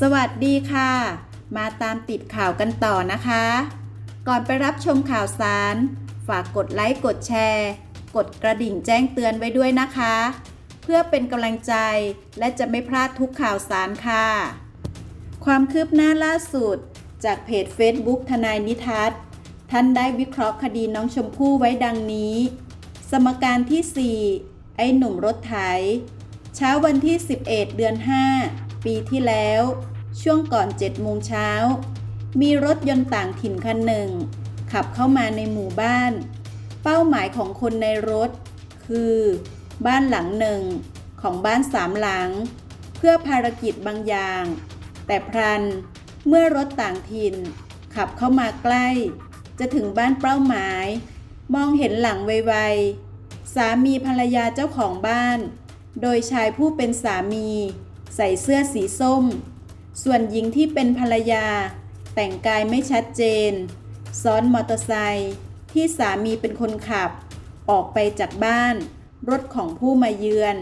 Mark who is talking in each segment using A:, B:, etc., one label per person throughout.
A: สวัสดีค่ะ มาตามติดข่าวกันต่อนะคะ ก่อนไปรับชมข่าวสาร ฝากกดไลค์กดแชร์ กดกระดิ่งแจ้งเตือนไว้ด้วยนะคะ เพื่อเป็นกำลังใจและจะไม่พลาดทุกข่าวสารค่ะ ความคืบหน้าล่าสุด จากเพจ Facebook ทนายนิทัศน์ท่านได้วิเคราะห์คดีน้องชมพู่ไว้ดังนี้ สมการที่ 4 ไอ้หนุ่มรถไถ เช้าวันที่ 11 เดือน 5 ปีที่แล้ว ช่วงก่อน7โมงเช้า มีรถยนต์ต่างถิ่นคันหนึ่ง ขับเข้ามาในหมู่บ้าน เป้าหมายของคนในรถ คือ บ้านหลังหนึ่งของบ้านสามหลัง เพื่อภารกิจบางอย่าง แต่พรันเมื่อรถต่างถิ่น ขับเข้ามาใกล้ จะถึงบ้านเป้าหมาย มองเห็นหลังไวๆสามีภรรยาเจ้าของบ้าน โดยชายผู้เป็นสามี ใส่เสื้อสีส้ม ส่วนหญิงที่เป็นภรรยา แต่งกายไม่ชัดเจน ซ้อนมอเตอร์ไซค์ที่สามีเป็นคนขับ ออกไปจากบ้าน รถของผู้มาเยือน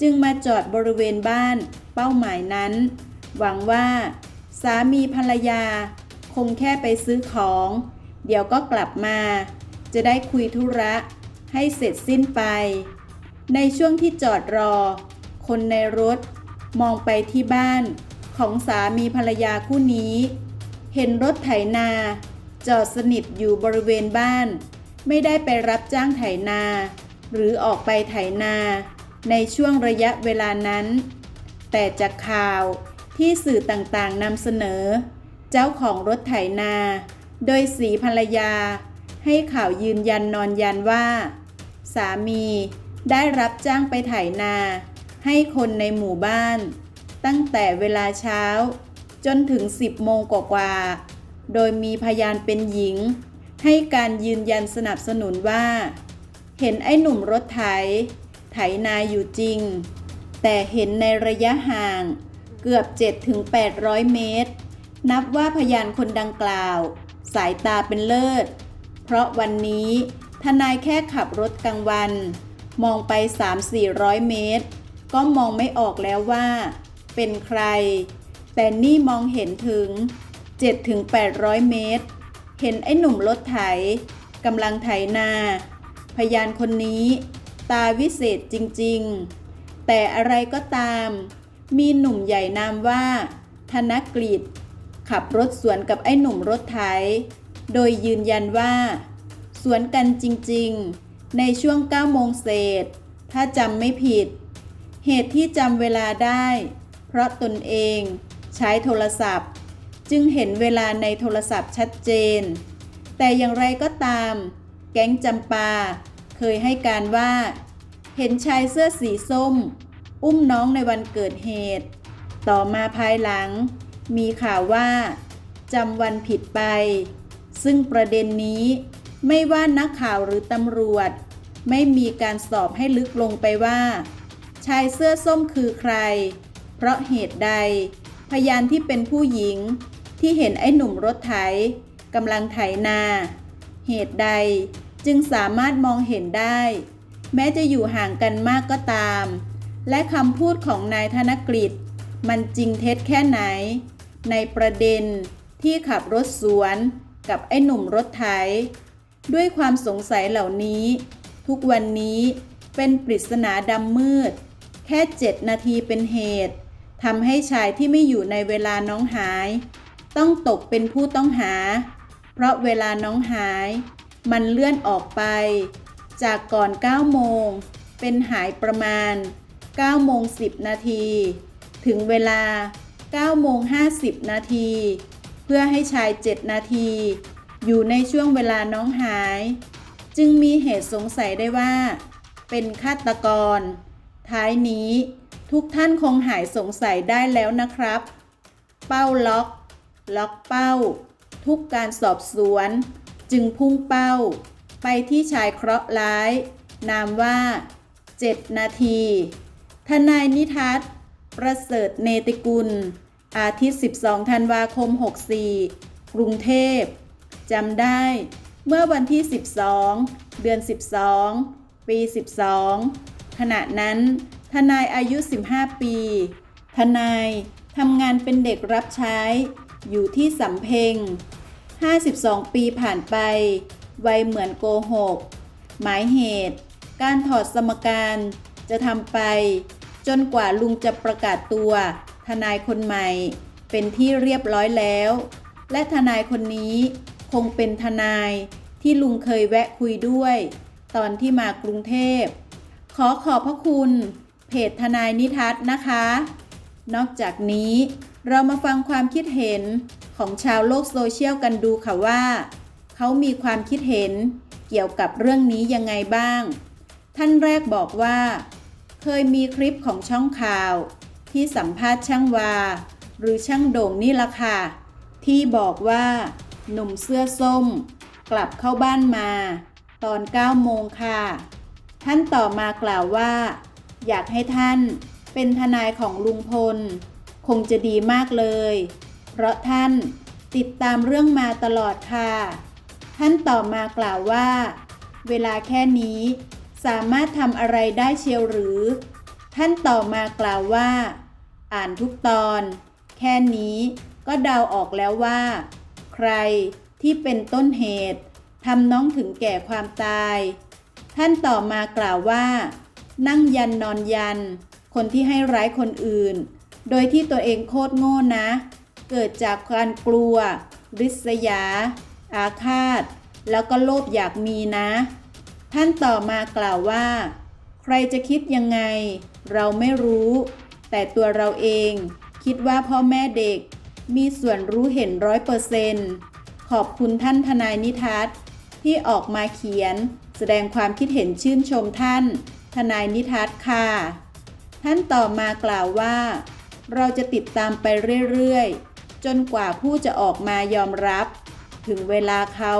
A: จึงมาจอดบริเวณบ้านเป้าหมายนั้น หวังว่า สามีภรรยา คงแค่ไปซื้อของ เดี๋ยวก็กลับมา จะได้คุยธุระให้เสร็จสิ้นไป ในช่วงที่จอดรอ คนในรถ มองไปที่บ้านของสามีภรรยาคู่นี้ เห็นรถไถนา จอดสนิทอยู่บริเวณบ้าน ไม่ได้ไปรับจ้างไถนา หรือออกไปไถนา ในช่วงระยะเวลานั้น แต่จากข่าวที่สื่อต่างๆนำเสนอ เจ้าของรถไถนา โดยสีภรรยา ให้ข่าวยืนยันนอนยันว่า สามีได้รับจ้างไปไถนา ให้คนในหมู่บ้าน ตั้งแต่เวลาเช้า จนถึง 10 โมงกว่าๆโดยมีพยานเป็นหญิง ให้การยืนยันสนับสนุนว่า เห็นไอ้หนุ่มรถไถ ไถนาอยู่จริง แต่เห็นในระยะห่างเกือบ 7-800 เมตร นับว่าพยานคนดังกล่าว สายตาเป็นเลิศ เพราะวันนี้ทนายแค่ขับรถกลางวัน มองไป 3-400 เมตร ก็มองไม่ออกแล้วว่า เป็นใคร แต่นี่มองเห็นถึง 7-800 เมตร เห็นไอ้หนุ่มรถไถกำลังไถนา พยานคนนี้ ตาวิเศษจริงๆ แต่อะไรก็ตาม มีหนุ่มใหญ่นามว่า ธนกฤษขับรถสวนกับไอ้หนุ่มรถไถ โดยยืนยันว่า สวนกันจริงๆ ในช่วง9โมงเศษ ถ้าจำไม่ผิด เหตุที่จำเวลาได้ เพราะตนเองใช้โทรศัพท์ จึงเห็นเวลาในโทรศัพท์ชัดเจน แต่อย่างไรก็ตาม แก๊งจำปา เคยให้การว่า เห็นชายเสื้อสีส้ม อุ้มน้องในวันเกิดเหตุ ต่อมาภายหลัง มีข่าวว่าจำวันผิดไป ซึ่งประเด็นนี้ไม่ว่านักข่าวหรือตำรวจ ไม่มีการสอบให้ลึกลงไปว่า ชายเสื้อส้มคือใคร เพราะเหตุใด พยานที่เป็นผู้หญิง ที่เห็นไอ้หนุ่มรถไถกำลังไถนา เหตุใดจึงสามารถมองเห็นได้ แม้จะอยู่ห่างกันมากก็ตาม และคำพูดของนายธนกฤษ มันจริงเท็จแค่ไหน ในประเด็นที่ขับรถสวนกับไอ้หนุ่มรถไถ ด้วยความสงสัยเหล่านี้ ทุกวันนี้เป็นปริศนาดำมืด แค่เจ็ดนาทีเป็นเหตุทำให้ชายที่ไม่อยู่ในเวลาน้องหาย ต้องตกเป็นผู้ต้องหา เพราะเวลาน้องหาย มันเลื่อนออกไป จากก่อน 9 โมง เป็นหายประมาณ 9 โมง 10 นาที ถึงเวลา 9 โมง 50 นาที เพื่อให้ชาย 7 นาที อยู่ในช่วงเวลาน้องหาย จึงมีเหตุสงสัยได้ว่า เป็นฆาตกร ท้ายนี้ทุกท่านคงหายสงสัยได้แล้วนะครับ เป้าล็อก ล็อกเป้า ทุกการสอบสวน จึงพุ่งเป้า ไปที่ชายเคราะห์ร้าย นามว่า 7 นาที ทนายนิทัศน์ประเสริฐเนติกุล อาทิตย์ 12 ธันวาคม 64 กรุงเทพจำได้เมื่อวันที่ 12 เดือน 12 ปี 12 ขณะนั้น ทนายอายุ 15 ปี ทนายทำงานเป็นเด็กรับใช้ อยู่ที่สำเพ็ง 52 ปีผ่านไป วัยเหมือนโกหก หมายเหตุ การถอดสมการจะทำไป จนกว่าลุงจะประกาศตัว ทนายคนใหม่ เป็นที่เรียบร้อยแล้ว และทนายคนนี้คงเป็นทนายที่ลุงเคยแวะคุยด้วย ตอนที่มากรุงเทพ ขอขอบพระคุณ เพจทนายนิทัศน์นะคะ นอกจากนี้เรามาฟังความคิดเห็นของชาวโลกโซเชียลกันดูค่ะว่า เขามีความคิดเห็นเกี่ยวกับเรื่องนี้ยังไงบ้าง ท่านแรกบอกว่า เคยมีคลิปของช่องข่าว ที่สัมภาษณ์ช่างวา หรือช่างโด่งนี่ละค่ะ ที่บอกว่า หนุ่มเสื้อส้ม กลับเข้าบ้านมา ตอน9โมงค่ะ ท่านต่อมากล่าวว่า อยากให้ท่านเป็นทนายของลุงพล คงจะดีมากเลย เพราะท่านติดตามเรื่องมาตลอดค่ะ ท่านต่อมากล่าวว่า เวลาแค่นี้สามารถทำอะไรได้เชียวหรือ ท่านต่อมากล่าวว่า อ่านทุกตอน แค่นี้ก็เดาออกแล้วว่า ใครที่เป็นต้นเหตุทำน้องถึงแก่ความตาย ท่านต่อมากล่าวว่า นั่งยันนอนยัน คนที่ให้ร้ายคนอื่น โดยที่ตัวเองโคตรโง่นะ เกิดจากการกลัว ริษยา อาฆาต แล้วก็โลภอยากมีนะ ท่านต่อมากล่าวว่า ใครจะคิดยังไง เราไม่รู้ แต่ตัวเราเองคิดว่าพ่อแม่เด็กมีส่วนรู้เห็นร้อยเปอร์เซนต์ขอบคุณท่านทนายนิทัศน์ที่ออกมาเขียน แสดงความคิดเห็นชื่นชมท่าน ทนายนิทัศน์ค่ะ ท่านต่อมากล่าวว่า เราจะติดตามไปเรื่อยๆ จนกว่าผู้จะออกมายอมรับ ถึงเวลาเขา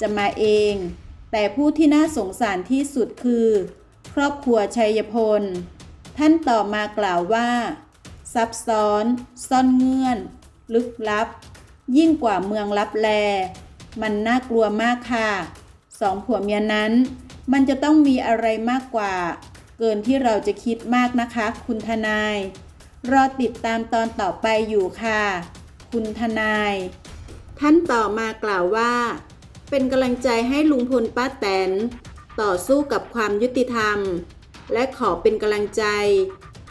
A: จะมาเอง แต่ผู้ที่น่าสงสารที่สุดคือ ครอบครัวชัยพล ท่านต่อมากล่าวว่า ซับซ้อน ซ่อนเงื่อน ลึกลับ ยิ่งกว่าเมืองลับแล มันน่ากลัวมากค่ะ สองผัวเมียนั้น มันจะต้องมีอะไรมากกว่า เกินที่เราจะคิดมากนะคะ คุณทนาย รอติดตามตอนต่อไปอยู่ค่ะ คุณทนาย ท่านต่อมากล่าวว่า เป็นกำลังใจให้ลุงพลป้าแตน ต่อสู้กับความยุติธรรม และขอเป็นกำลังใจ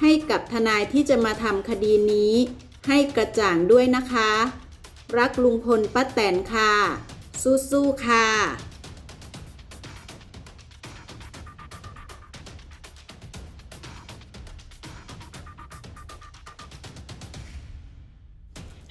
A: ให้กับทนายที่จะมาทำคดีนี้ ให้กระจ่างด้วยนะคะ รักลุงพลป้าแตนค่ะ สู้ๆค่ะ